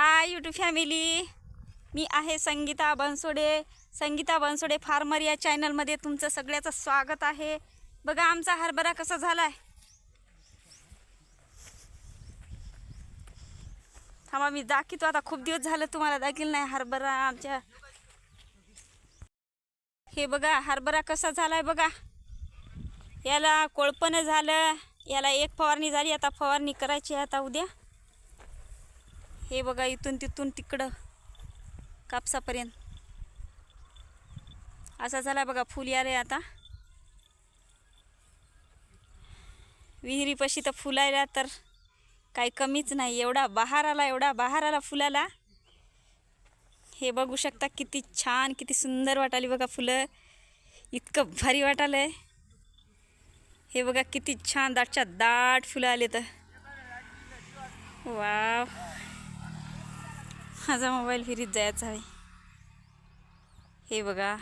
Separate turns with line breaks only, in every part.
Hi YouTube family मी आहे Sangeeta Bansode. Sangeeta Bansode farmer या चॅनलमध्ये तुमचं सगळ्याचं स्वागत आहे. बघा आमचा हरभरा कसा झाला आहे थांबा मी दाखवतो. आता खूप दिवस झालं तुम्हाला दाखील नाही हरभरा आमच्या. हे बघा हरभरा कसा झाला आहे बघा. याला कोळपणं झालं. याला एक फवारणी झाली. आता फवारणी करायची आहे आता उद्या. हे बघा इथून तिथून तिकडं कापसापर्यंत. असा झाला बघा फुल यायला आता. विहिरीपाशी तर फुलायला तर काही कमीच नाही. एवढा बहार आला एवढा बहार आला फुलाला. हे बघू शकता किती छान किती सुंदर वाटाली बघा फुलं. इतकं भारी वाटालं आहे हे बघा किती छान दाटच्या दाट फुलं आले तर. वाव. माझा मोबाईल फिरीत जायचा आहे. हे बघा.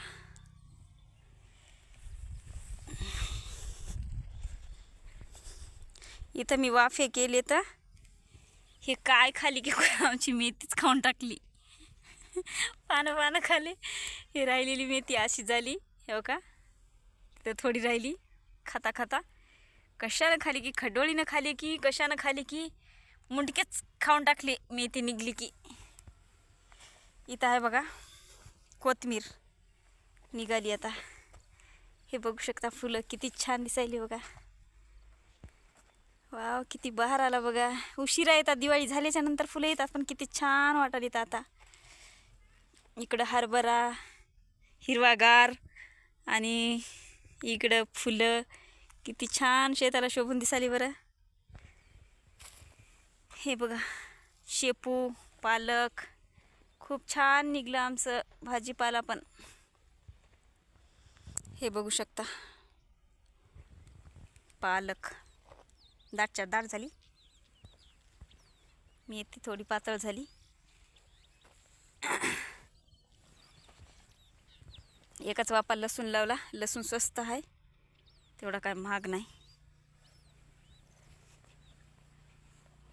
इथं मी वाफे केले तर हे काय खाली की आमची मेथीच खाऊन टाकली. पानं पानं खाली. हे राहिलेली मेथी अशी झाली. हो का तर थोडी राहिली. खाता खाता. कशानं खाली की खडोळीनं खाली की कशानं खाली की मुंडकेच खाऊन टाकली. मेथी निघली की. इथं आहे बघा. कोथमीर निघाली आता. हे बघू शकता फुलं किती छान दिसायली बघा. वाव किती बहार आला बघा. उशिरा येतात दिवाळी झाल्याच्यानंतर फुलं येतात पण किती छान वाटायला येतात आता. इकडं हरभरा हिरवागार आणि इकडं फुलं. किती छान शेताला शोभून दिसाली बरं. हे बघा शेपू पालक खूप छान निघलं आमचं भाजीपाला पण. हे बघू शकता. पालक. दाटच्या दाट झाली. मेथी थोडी पातळ झाली. एकाच वापा लसूण लावला. लसूण स्वस्त आहे. तेवढा काय महाग नाही.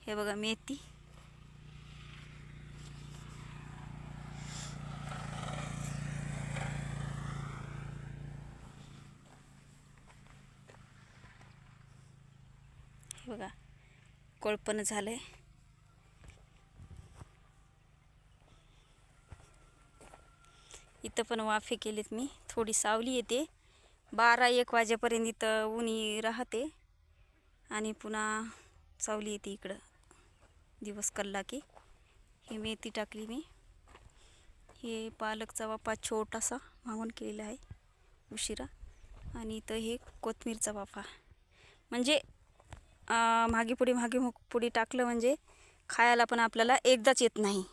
हे बघा मेथी बघा कोळपण झालं आहे इथं पण वाफे केलेत मी. थोडी सावली येते. बारा एक वाजेपर्यंत इथं ऊनी राहते. आणि पुन्हा सावली येते इकडं. दिवस कल्ला की. ही मेथी टाकली मी. हे पालकचा वाफा छोटासा मागून केलेला आहे उशिरा. आणि इथं हे कोथमीरचा वाफा. म्हणजे अं, मागे पुढे पुढे टाकलं म्हणजे खायला पण आपल्याला एकदाच येत नाही.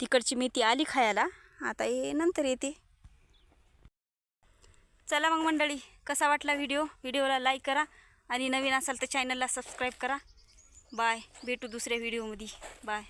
तिकडची मेथी आली खायला आता हे नंतर येते. चला मग मंडळी कसा वाटला व्हिडिओ? व्हिडिओला लाईक करा आणि नवीन असाल तर चॅनलला सबस्क्राईब करा. बाय. भेटू दुसऱ्या व्हिडिओमध्ये. बाय.